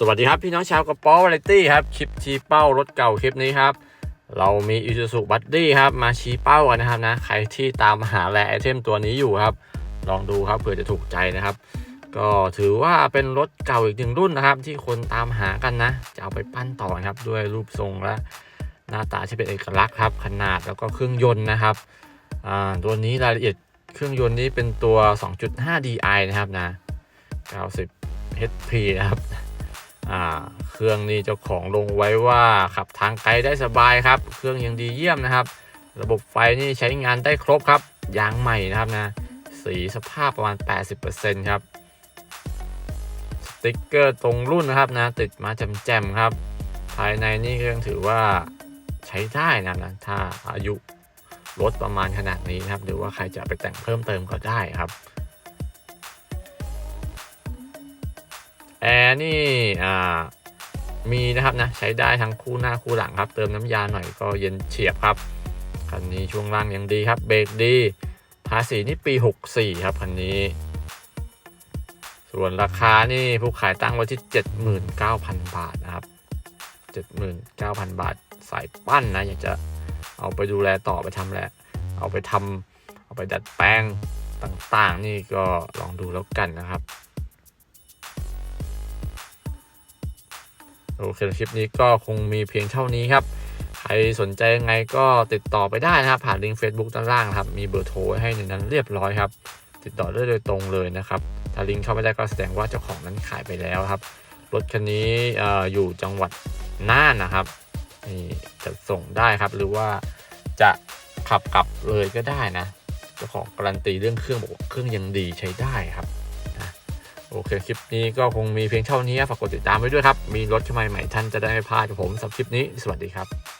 สวัสดีครับ พี่น้องชาวกระป๋อวาไรตี้ครับคลิปชี้เป้ารถเก่าคลิปนี้ครับ เรามีอิ u z u บั d ดี้ครับมาชี้เป้ากันนะครับนะ ใครที่ตามหาแลไอเทมตัวนี้อยู่ครับ ลองดูครับเผื่อจะถูกใจนะครับ ก็ถือว่าเป็นรถเก่าอีกหนึ่งรุ่นนะครับ ที่คนตามหากันนะ จะเอาไปปั้นต่อครับด้วยรูปทรงและหน้าตาที่เป็นเอกลักษณ์ครับ ขนาดแล้วก็เครื่องยนต์นะครับตัวนี้รายละเอียดเครื่องยนต์นี้เป็นตัว 2.5 DI นะครับนะ90 HP นะครับ เครื่องนี้เจ้าของลงไว้ว่าขับทางไกลได้สบายครับ เครื่องยังดีเยี่ยมนะครับ ระบบไฟนี่ใช้งานได้ครบครับ ยางใหม่นะครับนะ สีสภาพประมาณ 80%ครับ สติกเกอร์ตรงรุ่นนะครับนะ ติดมาแจ่มๆครับ ภายในนี่ก็ยังถือว่าใช้ได้นะนะ ถ้าอายุรถประมาณขนาดนี้นะครับ หรือว่าใครจะไปแต่งเพิ่มเติมก็ได้ครับแอร์นี่อ่า มีนะครับนะใช้ได้ทั้งคู่หน้าคู่หลังครับ เติมน้ำยาหน่อยก็เย็นเฉียบครับคันนี้ช่วงล่างยังดีครับ เบรกดีภาษีนี่ปี 64 ครับคันนี้ ส่วนราคานี่ผู้ขายตั้งไว้ที่ 79,000 บาทนะครับ 79,000 บาทสายปั้นนะอยากจะเอาไปดูแลต่อไปทำแหละเอาไปทำเอาไปดัดแปลงต่างๆ นี่ก็ลองดูแล้วกันนะครับ โอเคคลิปนี้ก็คงมีเพียงเท่านี้ครับ ใครสนใจยังไงก็ติดต่อไปได้นะครับ ผ่านลิงก์ Facebook ด้านล่างครับ มีเบอร์โทรให้ในนั้นเรียบร้อยครับ ติดต่อได้โดยตรงเลยนะครับ ถ้าลิงก์เข้าไม่ได้ก็แสดงว่าเจ้าของนั้นขายไปแล้วครับ รถคันนี้เอ่ออยู่จังหวัดน่านนะครับนี่จะส่งได้ครับ หรือว่าจะขับกลับเลยก็ได้นะเจ้าของการันตีเรื่องเครื่องบอกว่าเครื่องยังดีใช้ได้ครับ โอเค คลิปนี้ก็คงมีเพียงเท่านี้ฝากกดติดตามไว้ด้วยครับ มีรถใหม่ใหม่ท่านจะได้ไม่พลาดผมสำหรับคลิปนี้ สวัสดีครับ